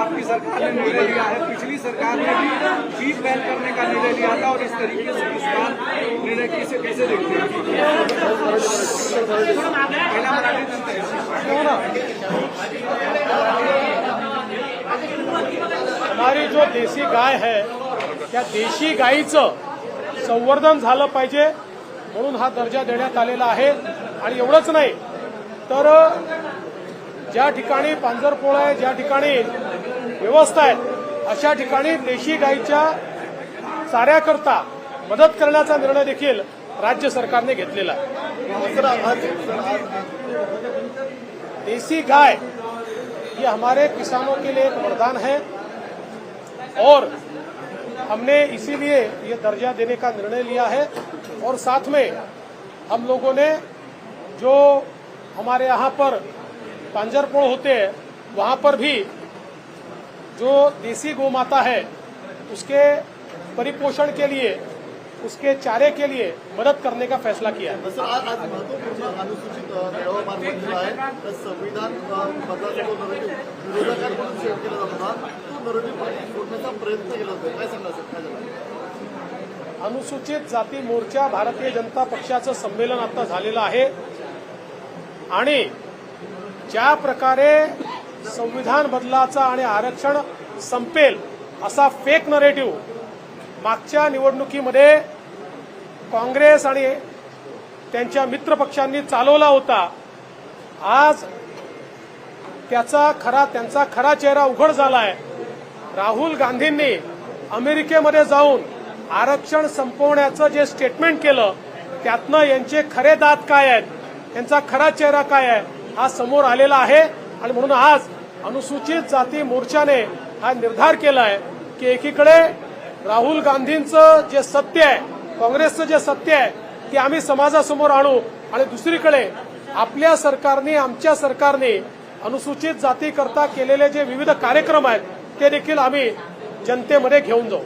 आपकी सरकार ने निर्णय लिया है। पिछली सरकार ने भी फी बैन करने का निर्णय लिया था और इस तरीके से इस बार निर्णय कैसे कैसे देखते हैं? हमारी जो देशी गाय है त्या देशी गायीचं संवर्धन झालं पाहिजे म्हणून हा दर्जा देण्यात आलेला आहे. आणि एवढंच नाही तर ज्या ठिकाणी पांजरपोळा आहे ज्या ठिकाणी व्यवस्था आहे. अशा ठिकाणी देशी गायीच्या चाऱ्याकरता मदत करण्याचा निर्णय देखील राज्य सरकारने घेतलेला आहे. देसी गाय ये हमारे किसानों के लिए एक वरदान है और हमने इसीलिए ये दर्जा देने का निर्णय लिया है और साथ में हम लोगों ने जो हमारे यहाँ पर पांजरपोड़ होते हैं वहाँ पर भी जो देसी गौ माता है उसके परिपोषण के लिए उसके चारे के लिए मदद करने का फैसला किया है। अनुसूचित संविधान अनुसूचित जाती मोर्चा भारतीय जनता पक्षाचं संमेलन आता झालेलं आहे. आणि ज्या प्रकारे संविधान बदलाचा आणि आरक्षण संपेल असा फेक नरेटिव्ह मागच्या निवडणुकीमध्ये काँग्रेस आणि त्यांच्या मित्रपक्षांनी चालवला होता. आज त्याचा खरा त्यांचा खरा चेहरा उघड झाला आहे राहुल गांधींनी अमेरिकेमध्ये जाऊन आरक्षण संपवण्याचं जे स्टेटमेंट केलं त्यातनं यांचे खरे दात काय आहेत? यांचा खरा चेहरा काय आहे? हा समोर आलेला आहे. आणि म्हणून आज अनुसूचित जाती मोर्चाने हा निर्धार केला आहे की एकीकडे राहुल गांधींचं जे सत्य आहे काँग्रेसचं जे सत्य आहे ते आम्ही समाजासमोर आणू. आणि दुसरीकडे आपल्या सरकारने आमच्या सरकारने अनुसूचित जातीकरता केलेले जे विविध कार्यक्रम आहेत ते देखील आम्ही जनतेमध्ये घेऊन जाऊ.